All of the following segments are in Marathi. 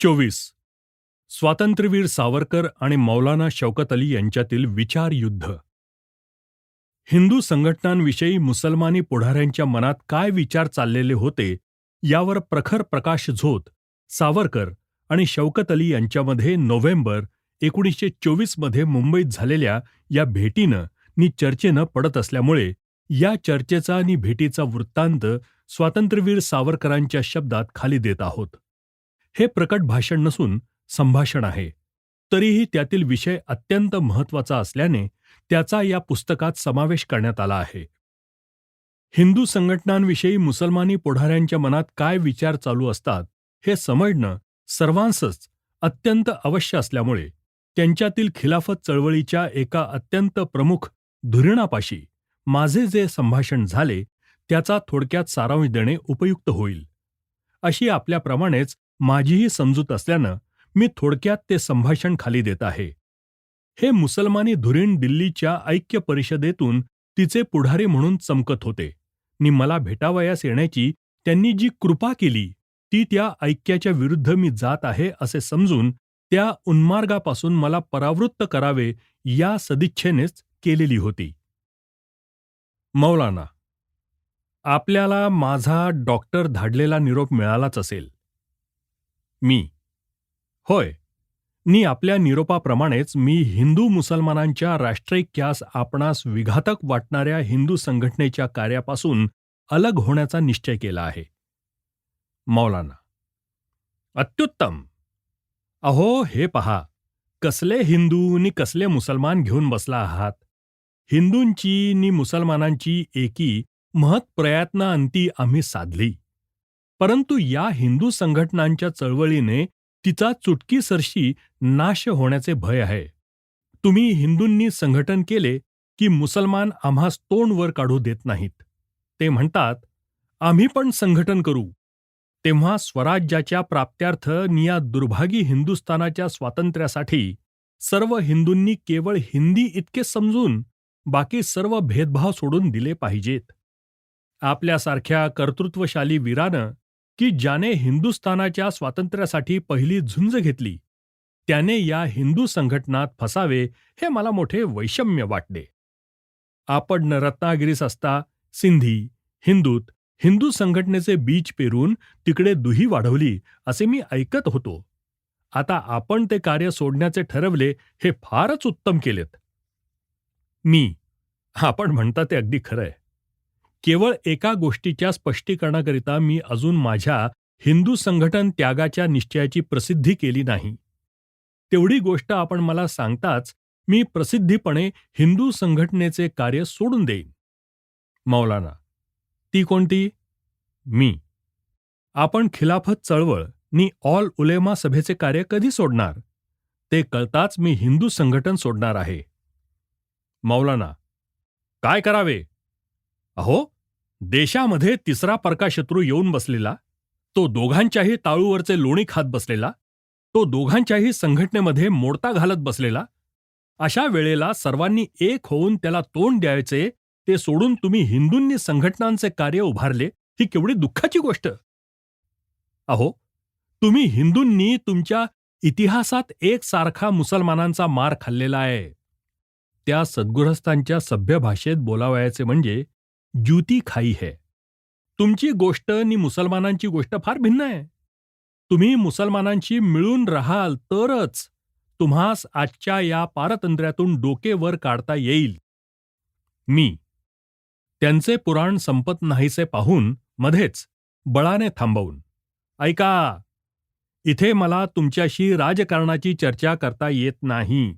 चोवीस. स्वातंत्र्यवीर सावरकर आणि मौलाना शौकत अली यांच्यातील विचार युद्ध. हिंदू संघटनांविषयी मुसलमानी पुढाऱ्यांच्या मनात काय विचार चाललेले होते यावर प्रखर प्रकाश झोत सावरकर आणि शौकत अली यांच्यामध्ये नोव्हेंबर एकोणीसशे चोवीसमध्ये मुंबईत झालेल्या या भेटीनं नि चर्चेनं पडत असल्यामुळे या चर्चेचा आणि भेटीचा वृत्तांत स्वातंत्र्यवीर सावरकरांच्या शब्दात खाली देत आहोत. हे प्रकट भाषण नसून संभाषण आहे. तरीही त्यातील विषय अत्यंत महत्त्वाचा असल्याने त्याचा या पुस्तकात समावेश करण्यात आला आहे. हिंदू संघटनांविषयी मुसलमानी पुढाऱ्यांच्या मनात काय विचार चालू असतात हे समजणं सर्वांसच अत्यंत अवश्य असल्यामुळे त्यांच्यातील खिलाफत चळवळीच्या एका अत्यंत प्रमुख धुरीणापाशी माझे जे संभाषण झाले त्याचा थोडक्यात सारांश देणे उपयुक्त होईल. अशी आपल्याप्रमाणेच माझीही समजूत असल्यानं मी थोडक्यात ते संभाषण खाली देत आहे. हे मुसलमानी धुरीण दिल्लीच्या ऐक्य परिषदेतून तिचे पुढारी म्हणून चमकत होते. नि मला भेटावयास येण्याची त्यांनी जी कृपा केली ती त्या ऐक्याच्या विरुद्ध मी जात आहे असे समजून त्या उन्मार्गापासून मला परावृत्त करावे या सदिच्छेनेच केलेली होती. मौलाना आपल्याला माझा डॉक्टर धाडलेला निरोप मिळालाच असेल. मी. होय. मी आपल्या निरोपाप्रमाणेच मी हिंदू मुसलमानांच्या राष्ट्रैक्यास आपणास विघातक वाटणाऱ्या हिंदू संघटनेच्या कार्यापासून अलग होण्याचा निश्चय केला आहे. मौलाना. अत्युत्तम. अहो हे पहा. कसले हिंदू नि कसले मुसलमान घेऊन बसला आहात? हिंदूंची नि मुसलमानांची एकी महत्प्रयत्नाअंती आम्ही साधली. परंतु या हिंदू संघटनांच्या चळवळीने तिचा चुटकीसरशी नाश होण्याचे भय आहे. तुम्ही हिंदूंनी संघटन केले की मुसलमान आम्हास तोंड वर काढू देत नाहीत. ते म्हणतात आम्ही पण संघटन करू. तेव्हा स्वराज्याच्या प्राप्त्यार्थ निया दुर्भागी हिंदुस्थानाच्या स्वातंत्र्यासाठी सर्व हिंदूंनी केवळ हिंदी इतके समजून बाकी सर्व भेदभाव सोडून दिले पाहिजेत. आपल्यासारख्या कर्तृत्वशाली वीरानं की ज्याने हिंदुस्थानाच्या स्वातंत्र्यासाठी पहिली झुंज घेतली त्याने या हिंदू संघटनात फसावे हे मला मोठे वैषम्य वाटले. आपण रत्नागिरीस असता सिंधी हिंदूत हिंदू संघटनेचे बीज पेरून तिकडे दुही वाढवली असे मी ऐकत होतो. आता आपण ते कार्य सोडण्याचे ठरवले हे फारच उत्तम केलेत. मी आपण म्हणता ते अगदी खरंय. केवळ एका गोष्टीच्या स्पष्टीकरणाकरिता मी अजून माझ्या हिंदू संघटन त्यागाच्या निश्चयाची प्रसिद्धी केली नाही. तेवढी गोष्ट आपण मला सांगताच मी प्रसिद्धीपणे हिंदू संघटनेचे कार्य सोडून देईन. मौलाना ती कोणती? मी. आपण खिलाफत चळवळ नी ऑल उलेमा सभेचे कार्य कधी सोडणार? ते कळताच मी हिंदू संघटन सोडणार आहे. मौलाना काय करावे? अहो देशामध्ये तिसरा परकाशत्रू येऊन बसलेला तो दोघांच्याही ताळूवरचे लोणी खात बसलेला तो दोघांच्याही संघटनेमध्ये मोडता घालत बसलेला अशा वेळेला सर्वांनी एक होऊन त्याला तोंड द्यायचे ते सोडून तुम्ही हिंदूंनी संघटनांचे कार्य उभारले ही केवढी दुःखाची गोष्ट. अहो तुम्ही हिंदूंनी तुमच्या इतिहासात एकसारखा मुसलमानांचा मार खाल्लेला आहे. त्या सद्गुरस्तांच्या सभ्य भाषेत बोलावयाचे म्हणजे ज्युती खाई है। तुमची गोष्ट नि मुसलमानांची गोष्ट फार भिन्न आहे। तुम्ही मुसलमानांशी मिळून राहाल तरच तुम्हास आजच्या या पारतंत्र्यातून डोके वर काढता येईल। मी त्यांचे पुराण संपत नाहीसे पाहून मध्येच बळाने थांबवून ऐका इथे मला तुमच्याशी राजकारणाची चर्चा करता येत नाही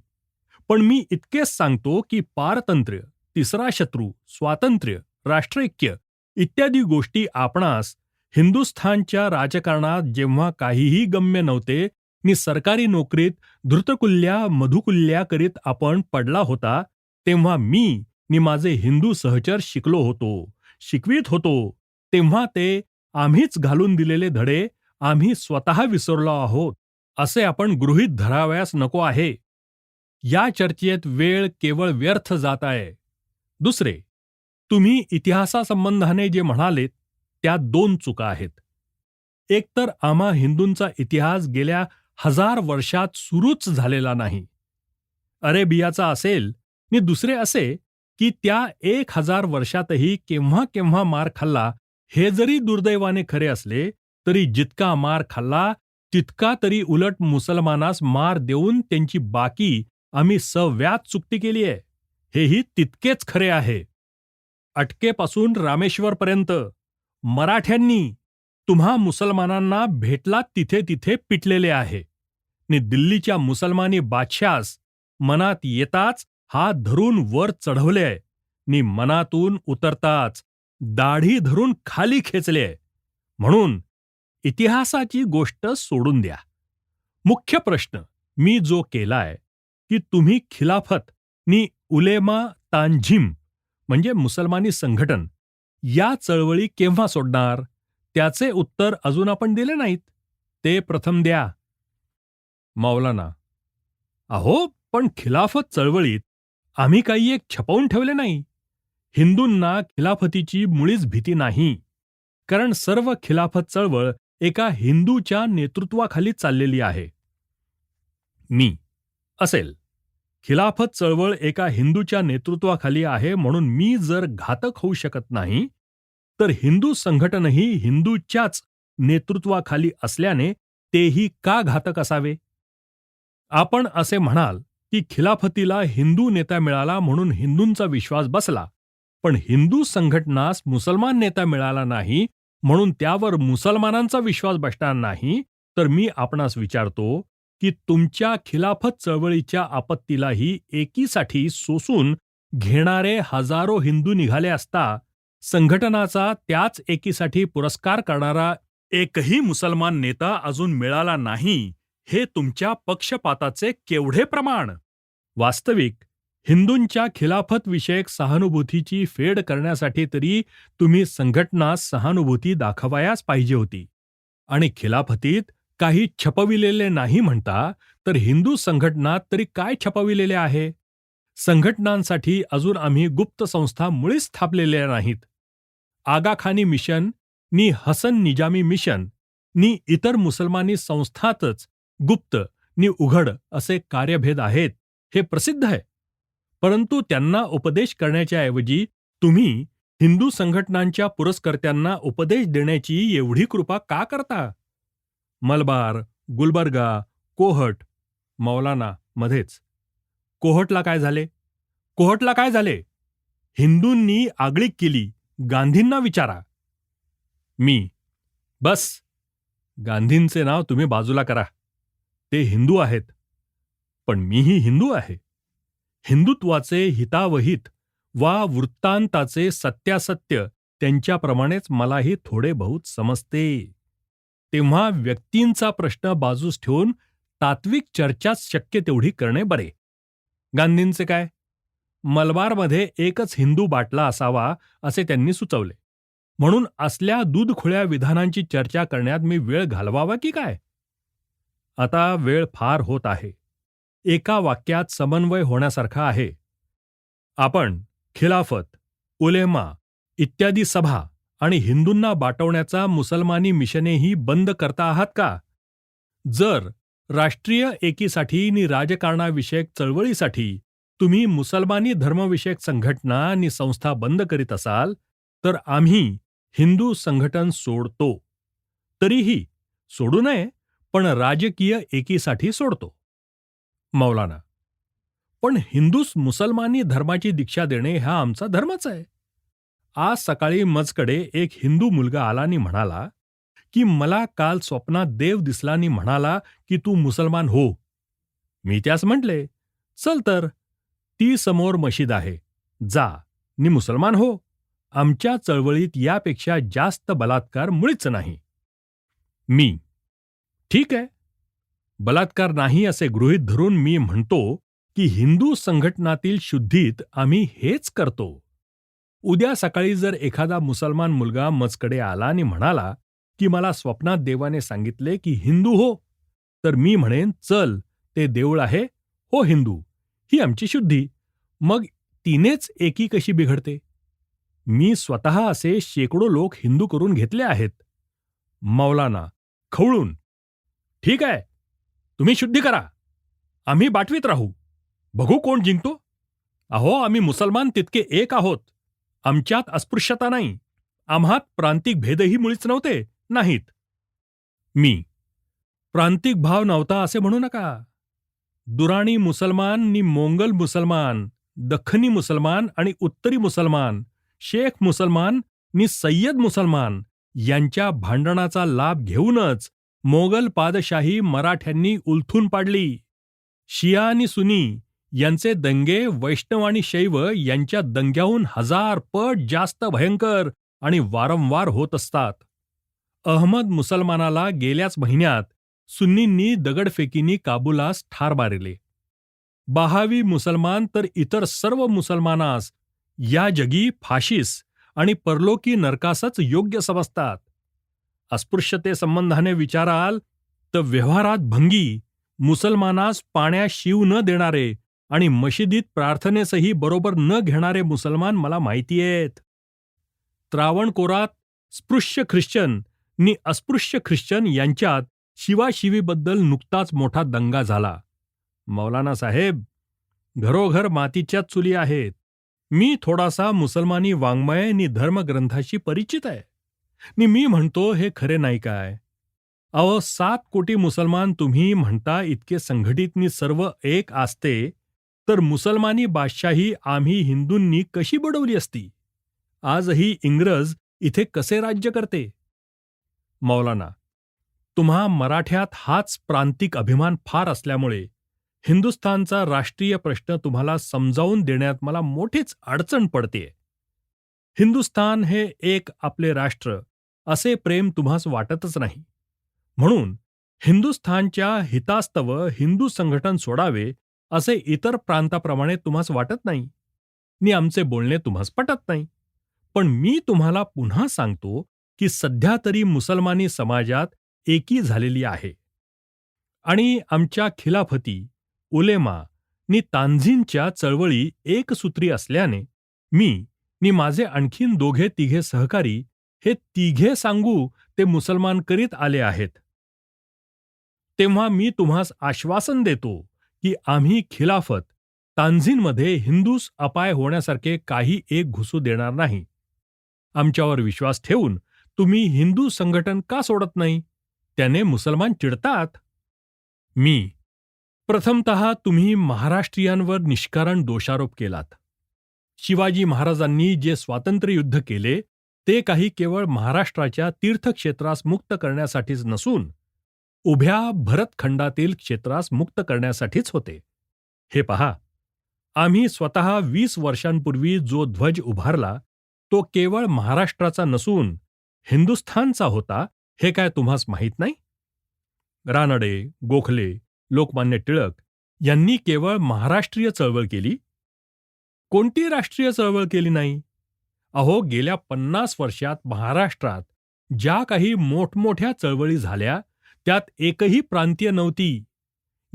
पण मी इतकेच सांगतो की पारतंत्र्य तिसरा शत्रू स्वातंत्र्य राष्ट्रैक्य इत्यादी गोष्टी आपणास हिंदुस्थानच्या राजकारणात जेव्हा काहीही गम्य नव्हते नि सरकारी नोकरीत धृतकुल्ल्या मधुकुल्ल्या करीत आपण पडला होता तेव्हा मी नि माझे हिंदू सहचर शिकलो होतो शिकवीत होतो. तेव्हा ते आम्हीच घालून दिलेले धडे आम्ही स्वतः विसरलो आहोत असे आपण गृहीत धरावयास नको आहे. या चर्चेत वेळ केवळ व्यर्थ जात आहे. दुसरे तुम्ही इतिहासासंबंधाने जे म्हणालेत त्या दोन चुका आहेत. एकतर आम्हा हिंदूंचा इतिहास गेल्या हजार वर्षात सुरूच झालेला नाही. अरेबियाचा असेल नि दुसरे असे की त्या एक हजार वर्षातही केव्हा केव्हा मार खाल्ला हे जरी दुर्दैवाने खरे असले तरी जितका मार खाल्ला तितका तरी उलट मुसलमानास मार देऊन त्यांची बाकी आम्ही सव्यात चुकती केली आहे हेही तितकेच खरे आहे. अटकेपासून रामेश्वरपर्यंत. मराठ्यांनी तुम्हा मुसलमानांना भेटला तिथे तिथे पिटलेले आहे. नि दिल्लीच्या मुसलमानी बादशास मनात येताच हात धरून वर चढवले. नि मनातून उतरताच दाढी धरून खाली खेचले. म्हणून इतिहासाची गोष्ट सोडून द्या. मुख्य प्रश्न मी जो केलाय की तुम्ही खिलाफत नि उलेमा तांझिम म्हणजे मुसलमानी संघटन या चळवळी केव्हा सोडणार? त्याचे उत्तर अजून आपण दिले नाहीत. ते प्रथम द्या. मौलाना अहो पण खिलाफत चळवळीत आम्ही काही एक छपवून ठेवले नाही. हिंदूंना खिलाफतीची मुळीच भीती नाही. कारण सर्व खिलाफत चळवळ एका हिंदूच्या नेतृत्वाखाली चाललेली आहे. मी असेल. खिलाफत चळवळ एका हिंदूच्या नेतृत्वाखाली आहे म्हणून मी जर घातक होऊ शकत नाही तर हिंदू संघटनही हिंदूच्याच नेतृत्वाखाली असल्याने तेही का घातक असावे? आपण असे म्हणाल की खिलाफतीला हिंदू नेता मिळाला म्हणून हिंदूंचा विश्वास बसला पण हिंदू संघटनास मुसलमान नेता मिळाला नाही म्हणून त्यावर मुसलमानांचा विश्वास बसणार नाही तर मी आपणास विचारतो की तुमच्या खिलाफत चळवळीच्या आपत्तीलाही एकीसाठी सोसून घेणारे हजारो हिंदू निघाले असता संघटनाचा त्याच एकीसाठी पुरस्कार करणारा एकही मुसलमान नेता अजून मिळाला नाही हे तुमच्या पक्षपाताचे केवढे प्रमाण? वास्तविक हिंदूंच्या खिलाफत विषयक सहानुभूतीची फेड करण्यासाठी तरी तुम्ही संघटना सहानुभूती दाखवायाच पाहिजे होती आणि खिलाफतीत काही छपविलेले नाही म्हणता तर हिंदू संघटना तरी काय छपविलेले आहे? संघटनांसाठी अजून आम्ही गुप्त संस्था मुळीच स्थापलेल्या नाहीत. आगाखानी मिशन नी हसन निजामी मिशन नी इतर मुसलमानी संस्थातच गुप्त नि उघड असे कार्यभेद आहेत हे प्रसिद्ध आहे. परंतु त्यांना उपदेश करण्याच्याऐवजी तुम्ही हिंदू संघटनांच्या पुरस्कर्त्यांना उपदेश देण्याची एवढी कृपा का करता? मलबार गुलबर्गा कोहट मौलाना मध्येच. कोहटला काय झाले? कोहटला काय झाले? हिंदूंनी आगळीक केली. गांधींना विचारा. मी. बस. गांधींचे नाव तुम्ही बाजूला करा. ते हिंदू आहेत. पण मीही हिंदू आहे. हिंदुत्वाचे हितावहित वा वृत्तांताचे सत्यासत्य त्यांच्याप्रमाणेच मलाही थोडे बहुत समजते. तेव्हा व्यक्तींचा प्रश्न बाजूस ठेवून तात्विक चर्चाच शक्य तेवढी करणे बरे. गांधींचे काय? मलबारमध्ये एकच हिंदू बाटला असावा असे त्यांनी सुचवले. म्हणून असल्या दूधखुळ्या विधानांची चर्चा करण्यात मी वेळ घालवावा की काय? आता वेळ फार होत आहे. एका वाक्यात समन्वय होण्यासारखा आहे. आपण खिलाफत उलेमा इत्यादी सभा आणि हिंदूंना बाटवण्याचा मुसलमानी मिशनेही बंद करता आहात का? जर राष्ट्रीय एकीसाठी आणि राजकारणाविषयक चळवळीसाठी तुम्ही मुसलमानी धर्मविषयक संघटना आणि संस्था बंद करीत असाल तर आम्ही हिंदू संघटन सोडतो. तरीही सोडू नये पण राजकीय एकीसाठी सोडतो. मौलाना पण हिंदूस मुसलमानी धर्माची दीक्षा देणे हा आमचा धर्मच आहे. आज सकाळी मजकडे एक हिंदू मुलगा आला आणि म्हणाला की मला काल स्वप्नात देव दिसला आणि म्हणाला की तू मुसलमान हो. मी त्यास म्हटले चल तर ती समोर मशीद आहे. जा नि मुसलमान हो. आमच्या चळवळीत यापेक्षा जास्त बलात्कार मुळीच नाही. मी ठीक आहे. बलात्कार नाही असे गृहीत धरून मी म्हणतो की हिंदू संघटनातील शुद्धीत आम्ही हेच करतो. उद्या सकाळी जर एखादा मुसलमान मुलगा मजकडे आला आणि म्हणाला की मला स्वप्नात देवाने सांगितले की हिंदू हो तर मी म्हणेन चल ते देऊळ आहे हो हिंदू ही आमची शुद्धी. मग तिनेच एकी कशी बिघडते? मी स्वतः असे शेकडो लोक हिंदू करून घेतले आहेत. मौलाना खवळून ठीक आहे तुम्ही शुद्धी करा आम्ही बाटवीत राहू बघू कोण जिंकतो. अहो आम्ही मुसलमान तितके एक आहोत आमच्यात अस्पृश्यता नाही. आम्हात प्रांतिक भेदही मुळीच नव्हते नाहीत. मी. प्रांतिक भाव नव्हता असे म्हणू नका. दुराणी मुसलमान नि मोंगल मुसलमान दख्खनी मुसलमान आणि उत्तरी मुसलमान शेख मुसलमान नि सय्यद मुसलमान यांच्या भांडणाचा लाभ घेऊनच मोगल पादशाही मराठ्यांनी उलथून पाडली. शिया आणि सुनी यांचे दंगे वैष्णव आणि शैव यांच्या दंग्याहून हजार पट जास्त भयंकर आणि वारंवार होत असतात. अहमद मुसलमानाला गेल्याच महिन्यात सुन्नींनी दगडफेकीनी काबुलास ठार मारिले. बहावी मुसलमान तर इतर सर्व मुसलमानास या जगी फाशीस आणि परलोकी नरकासच योग्य समजतात. अस्पृश्यते संबंधाने विचाराल तर व्यवहारात भंगी मुसलमानास पाण्यास शिव न देणारे आणि मशिदीत प्रार्थनेसही बरोबर न घेणारे मुसलमान मला माहिती आहेत. त्रावणकोरात स्पृश्य ख्रिश्चन नि अस्पृश्य ख्रिश्चन यांच्यात शिवाशिवीबद्दल नुकताच मोठा दंगा झाला. मौलाना साहेब घरोघर मातीच्याच चुली आहेत. मी थोडासा मुसलमानी वाङ्मय नि धर्मग्रंथाशी परिचित आहे. नि मी म्हणतो हे खरे नाही काय? अहो सात कोटी मुसलमान तुम्ही म्हणता इतके संघटित नि सर्व एक असते तर मुसलमानी बादशाही आम्ही हिंदूंनी कशी बुडवली असती? आजही इंग्रज इथे कसे राज्य करते? मौलाना तुम्हा मराठ्यात हाच प्रांतिक अभिमान फार असल्यामुळे हिंदुस्थानचा राष्ट्रीय प्रश्न तुम्हाला समजावून देण्यात मला मोठीच अडचण पडते हिंदुस्थान हे एक आपले राष्ट्र असे प्रेम तुम्हास वाटतच नाही. म्हणून हिंदुस्थानच्या हितास्तव हिंदू संघटन सोडावे असे इतर प्रांताप्रमाणे तुम्हास वाटत नाही. नि आमचे बोलणे तुम्हास पटत नाही. पण मी तुम्हाला पुन्हा सांगतो की सध्या तरी मुसलमानी समाजात एकी झालेली आहे. आणि आमच्या खिलाफती उलेमा नि तांझींच्या चळवळी एकसूत्री असल्याने मी नि माझे आणखीन दोघे तिघे सहकारी हे तिघे सांगू ते मुसलमान करीत आले आहेत. तेव्हा मी तुम्हास आश्वासन देतो की आम्ही खिलाफत तांझीनमध्ये हिंदूस अपाय होण्यासारखे काही एक घुसू देणार नाही. आमच्यावर विश्वास ठेवून तुम्ही हिंदू संघटन का सोडत नाही? त्याने मुसलमान चिडतात. मी. प्रथमत तुम्ही महाराष्ट्रीयांवर निष्कारण दोषारोप केलात. शिवाजी महाराजांनी जे स्वातंत्र्ययुद्ध केले ते काही केवळ महाराष्ट्राच्या तीर्थक्षेत्रास मुक्त करण्यासाठीच नसून उभ्या भरतखंडातील क्षेत्रास मुक्त करण्यासाठीच होते. हे पहा आम्ही स्वतः वीस वर्षांपूर्वी जो ध्वज उभारला तो केवळ महाराष्ट्राचा नसून हिंदुस्थानचा होता हे काय तुम्हास माहीत नाही? रानडे गोखले लोकमान्य टिळक यांनी केवळ महाराष्ट्रीय चळवळ केली? कोणती राष्ट्रीय चळवळ केली नाही? अहो गेल्या पन्नास वर्षात महाराष्ट्रात ज्या काही मोठमोठ्या चळवळी झाल्या त्यात एकही प्रांतीय नव्हती.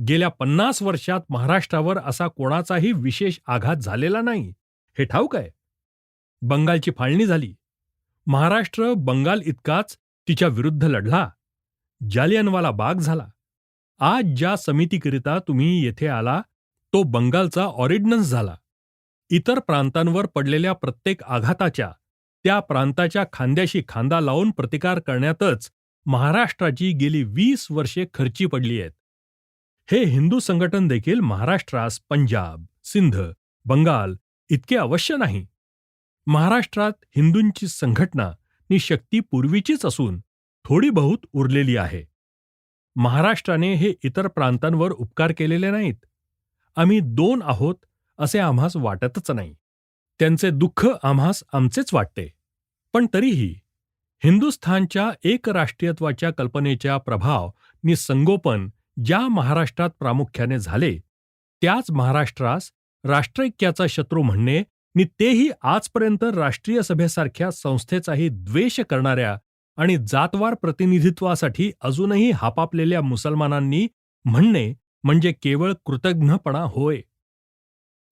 गेल्या पन्नास वर्षात महाराष्ट्रावर असा कोणाचाही विशेष आघात झालेला नाही. हे ठाऊक आहे. बंगालची फाळणी झाली. महाराष्ट्र बंगाल इतकाच तिच्या विरुद्ध लढला. जालियनवाला बाग झाला. आज ज्या समितीकरिता तुम्ही येथे आला तो बंगालचा ऑर्डिनन्स झाला. इतर प्रांतांवर पडलेल्या प्रत्येक आघाताच्या त्या प्रांताच्या खांद्याशी खांदा लावून प्रतिकार करण्यातच महाराष्ट्राची गेली वीस वर्षे खर्ची पडली आहेत. हे हिंदू संघटन देखील महाराष्ट्रास पंजाब सिंध बंगाल इतके अवश्य नाही. महाराष्ट्रात हिंदूंची संघटना नि शक्ती पूर्वीचीच असून थोडी बहुत उरलेली आहे. महाराष्ट्राने हे इतर प्रांतांवर उपकार केलेले नाहीत. आम्ही दोन आहोत असे आम्हास वाटतच नाही. त्यांचे दुःख आम्हास आमचेच वाटते. पण तरीही हिंदुस्थानच्या एक राष्ट्रीयत्वाच्या कल्पनेच्या प्रभाव नि संगोपन ज्या महाराष्ट्रात प्रामुख्याने झाले त्याच महाराष्ट्रास राष्ट्रैक्याचा शत्रू म्हणणे नि तेही आजपर्यंत राष्ट्रीय सभेसारख्या संस्थेचाही द्वेष करणाऱ्या आणि जातवार प्रतिनिधित्वासाठी अजूनही हापापलेल्या मुसलमानांनी म्हणणे म्हणजे केवळ कृतज्ञपणा होय.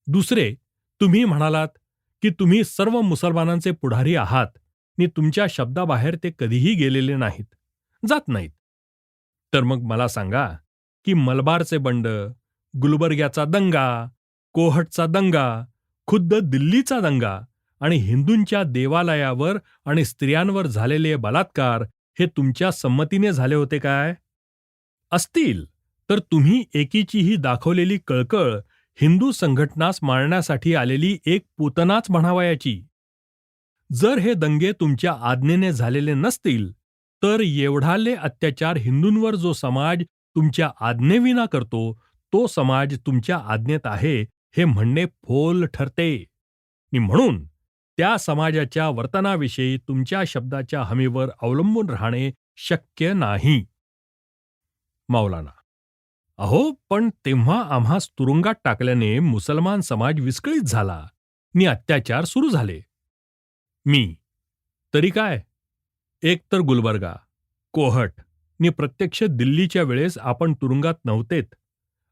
दुसरे तुम्ही म्हणालात की तुम्ही सर्व मुसलमानांचे पुढारी आहात. नि तुमच्या शब्दाबाहेर ते कधीही गेलेले नाहीत. जात नाहीत. तर मग मला सांगा की मलबारचे बंड गुलबर्ग्याचा दंगा कोहटचा दंगा खुद्द दिल्लीचा दंगा आणि हिंदूंच्या देवालयावर आणि स्त्रियांवर झालेले बलात्कार हे तुमच्या संमतीने झाले होते काय? असतील. तर तुम्ही एकीची ही दाखवलेली कळकळ हिंदू संघटनास मारण्यासाठी आलेली एक पुतनाच म्हणावयाची. जर हे दंगे तुमच्या आज्ञेने झालेले नसतील तर एवढाले अत्याचार हिंदूंवर जो समाज तुमच्या आज्ञेविना करतो तो समाज तुमच्या आज्ञेत आहे हे म्हणणे फोल ठरते. म्हणून त्या समाजाच्या वर्तनाविषयी तुमच्या शब्दाच्या हमीवर अवलंबून राहणे शक्य नाही. मौलाना अहो पण तेव्हा आम्हास तुरुंगात टाकल्याने मुसलमान समाज विस्कळीत झाला. नि अत्याचार सुरू झाले. मी. तरी काय? एक तर गुलबर्गा कोहट नि प्रत्यक्ष दिल्लीच्या वेळेस आपण तुरुंगात नव्हतेत.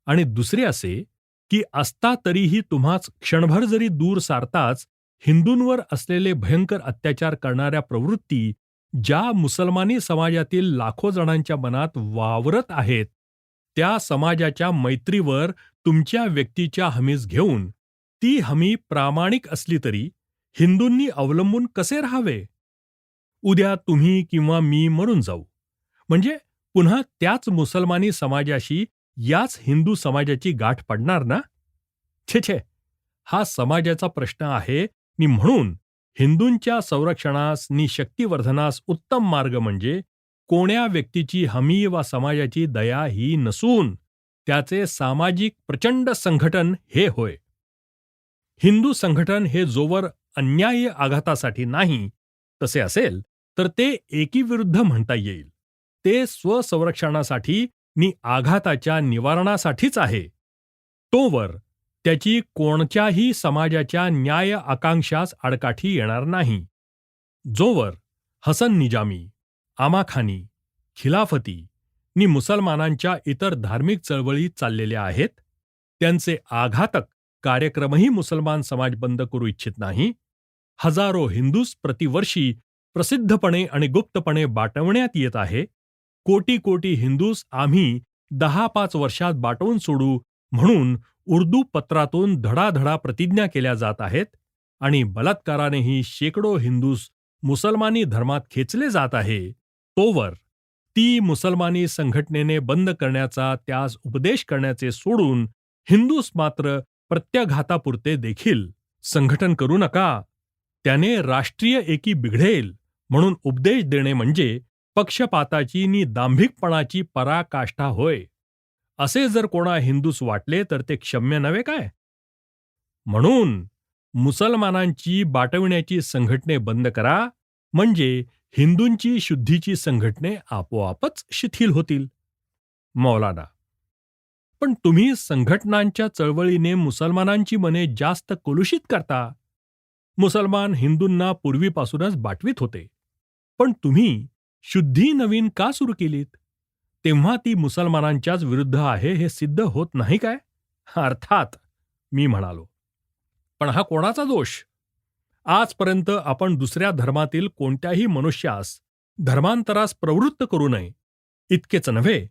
आणि दुसरे असे की असता तरीही तुम्हाच क्षणभर जरी दूर सारताच हिंदूंवर असलेले भयंकर अत्याचार करणाऱ्या प्रवृत्ती ज्या मुसलमानी समाजातील लाखो जणांच्या मनात वावरत आहेत त्या समाजाच्या मैत्रीवर तुमच्या व्यक्तीच्या हमीज घेऊन ती हमी प्रामाणिक असली तरी हिंदूंनी अवलंबून कसे राहावे? उद्या तुम्ही किंवा मी मरून जाऊ. म्हणजे पुन्हा त्याच मुसलमानी समाजाशी याच हिंदू समाजाची गाठ पडणार ना? छे छे. हा समाजाचा प्रश्न आहे नि म्हणून हिंदूंच्या संरक्षणास नि शक्तिवर्धनास उत्तम मार्ग म्हणजे कोण्या व्यक्तीची हमी वा समाजाची दया ही नसून त्याचे सामाजिक प्रचंड संघटन हे होय. हिंदू संघटन हे जोवर अन्याय्य आघातासाठी नाही तसे असेल तर ते एकीविरुद्ध म्हणता येईल. ते स्वसंरक्षणासाठी नि आघाताच्या निवारणासाठीच आहे. तोवर त्याची कोणत्याही समाजाच्या न्याय आकांक्षास आडकाठी येणार नाही. जोवर हसन निजामी आमाखानी खिलाफती नि मुसलमानांच्या इतर धार्मिक चळवळी चाललेल्या आहेत त्यांचे आघातक कार्यक्रमही मुसलमान समाज बंद करू इच्छित नाही हजारो हिंदूस प्रतिवर्षी प्रसिद्धपणे आणि गुप्तपणे बाटवण्यात येत आहे. कोटी कोटी हिंदूस आम्ही दहा पाच वर्षात बाटवून सोडू म्हणून उर्दू पत्रातून धडाधडा प्रतिज्ञा केल्या जात आहेत आणि बलात्कारानेही शेकडो हिंदूस मुसलमानी धर्मात खेचले जात आहे. तोवर ती मुसलमानी संघटनेने बंद करण्याचा त्यास उपदेश करण्याचे सोडून हिंदूस मात्र प्रत्याघातापुरते देखील संघटन करू नका. त्याने राष्ट्रीय एकी बिघडेल म्हणून उपदेश देणे म्हणजे पक्षपाताची नि दांभिकपणाची पराकाष्ठा होय. असे जर कोणा हिंदूस वाटले तर ते क्षम्य नव्हे काय? म्हणून मुसलमानांची बाटविण्याची संघटने बंद करा म्हणजे हिंदूंची शुद्धीची संघटने आपोआपच शिथिल होतील. मौलाना पण तुम्ही संघटनांच्या चळवळीने मुसलमानांची मने जास्त कलुषित करता? मुसलमान हिंदूंना पूर्वीपासूनच बाटवीत होते. पण तुम्ही शुद्धी नवीन का सुरू केलीत? तेव्हा ती मुसलमानांच्याच विरुद्ध आहे हे सिद्ध होत नाही काय? अर्थात मी म्हणालो. पण हा कोणाचा दोष? आजपर्यंत आपण दुसऱ्या धर्मातील कोणत्याही मनुष्यास धर्मांतरास प्रवृत्त करू नये इतकेच नव्हे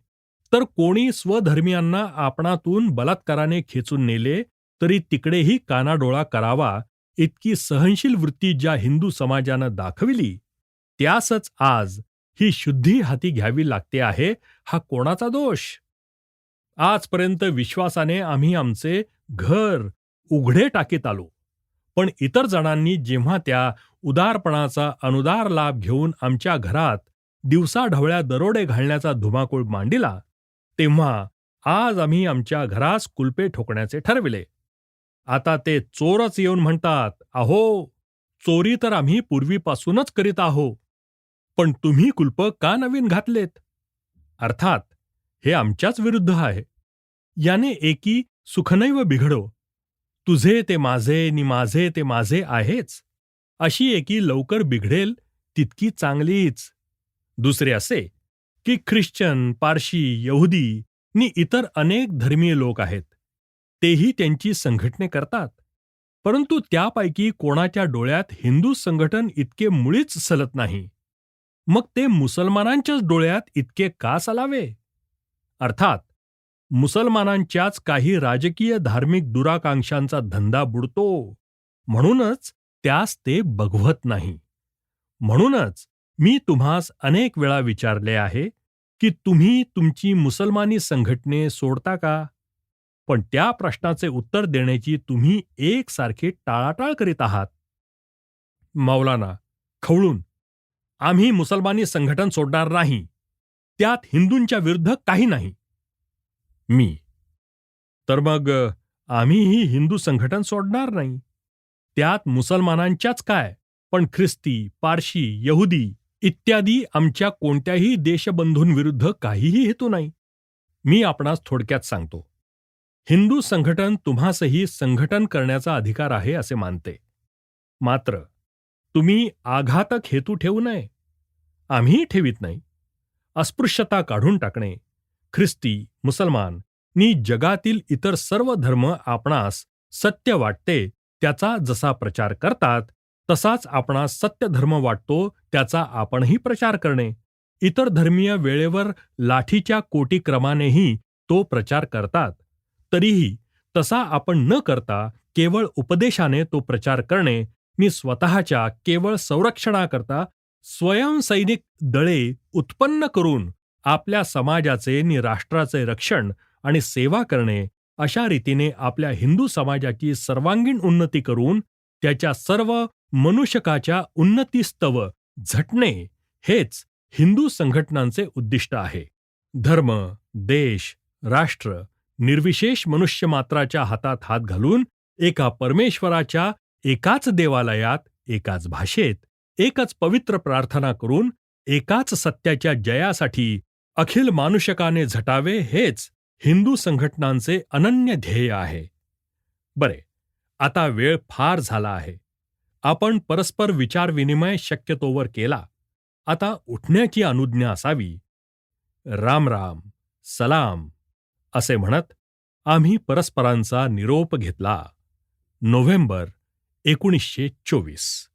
तर कोणी स्वधर्मियांना आपणातून बलात्काराने खेचून नेले तरी तिकडेही कानाडोळा करावा इतकी सहनशील वृत्ती ज्या हिंदू समाजानं दाखविली त्यासच आज ही शुद्धी हाती घ्यावी लागते आहे हा कोणाचा दोष? आजपर्यंत विश्वासाने आम्ही आमचे घर उघडे टाकीत आलो पण इतर जणांनी जेव्हा त्या उदारपणाचा अनुदार लाभ घेऊन आमच्या घरात दिवसाढवळ्या दरोडे घालण्याचा धुमाकूळ मांडिला तेव्हा आज आम्ही आमच्या घरास कुलपे ठोकण्याचे ठरविले. आता ते चोरच येऊन म्हणतात अहो चोरी तर आम्ही पूर्वीपासूनच करीत आहो पण तुम्ही कुलप का नवीन घातलेत? अर्थात हे आमच्याच विरुद्ध आहे. याने एकी सुखनैव बिघडो. तुझे ते माझे नि माझे ते माझे आहेच. अशी एकी लवकर बिघडेल तितकी चांगलीच. दुसरे असे की ख्रिश्चन पारशी यहुदी नि इतर अनेक धर्मीय लोक आहेत. तेही त्यांची संघटने करतात. परंतु त्यापैकी कोणाच्या डोळ्यात हिंदू संघटन इतके मुळीच सलत नाही. मग ते मुसलमानांच्याच डोळ्यात इतके का सलावे? अर्थात मुसलमानांच्याच काही राजकीय धार्मिक दुराकांक्षांचा धंदा बुडतो म्हणूनच त्यास ते बघवत नाही. म्हणूनच मी तुम्हास अनेक वेळा विचारले आहे की तुम्ही तुमची मुसलमानी संघटने सोडता का? पण त्या प्रश्नाचे उत्तर देण्याची तुम्ही एकसारखी टाळाटाळ करीत आहात. मौलाना खवळून आम्ही मुसलमानी संघटन सोडणार नाही. त्यात हिंदूंच्या विरुद्ध काही नाही. मी. तर मग आम्हीही हिंदू संघटन सोडणार नाही. त्यात मुसलमानांच्याच काय? पण ख्रिस्ती पारशी यहुदी इत्यादी आमच्या कोणत्याही देशबंधूंविरुद्ध काहीही हेतू नाही. मी आपणास थोडक्यात सांगतो. हिंदू संघटन तुम्हासही संघटन करण्याचा अधिकार आहे असे मानते. मात्र तुम्ही आघातक हेतू ठेवू नये. आम्हीही ठेवीत नाही. अस्पृश्यता काढून टाकणे ख्रिस्ती मुसलमान नी जगातील इतर सर्व धर्म आपणास सत्य वाटते त्याचा जसा प्रचार करतात तसाच आपणास सत्य धर्म वाटतो त्याचा आपणही प्रचार करणे. इतर धर्मीय वेळेवर लाठीच्या कोटी क्रमानेही तो प्रचार करतात. तरीही तसा आपण न करता केवळ उपदेशाने तो प्रचार करणे नि स्वतःच्या केवळ संरक्षणाकरता स्वयंसैनिक दळे उत्पन्न करून आपल्या समाजाचे नि राष्ट्राचे रक्षण आणि सेवा करणे अशा रीतीने आपल्या हिंदू समाजाची सर्वांगीण उन्नती करून त्याच्या सर्व मनुष्यकाच्या उन्नतीस्तव झटणे हेच हिंदू संघटनांचे उद्दिष्ट आहे. धर्म देश राष्ट्र निर्विशेष मनुष्यमात्राच्या हातात हात घालून एका परमेश्वराच्या एकाच देवालयात एकाच भाषेत एकच पवित्र प्रार्थना करून एकाच सत्याच्या जयासाठी अखिल मानुषकाने झटावे हेच हिंदू संघटनांचे अनन्य ध्येय आहे. बरे आता वेळ फार झाला आहे. आपण परस्पर विचारविनिमय शक्यतोवर केला. आता उठण्याची अनुज्ञा असावी. राम राम सलाम. असे म्हणत आम्ही परस्परांचा निरोप घेतला. नोव्हेंबर एकोणीसशे चोवीस.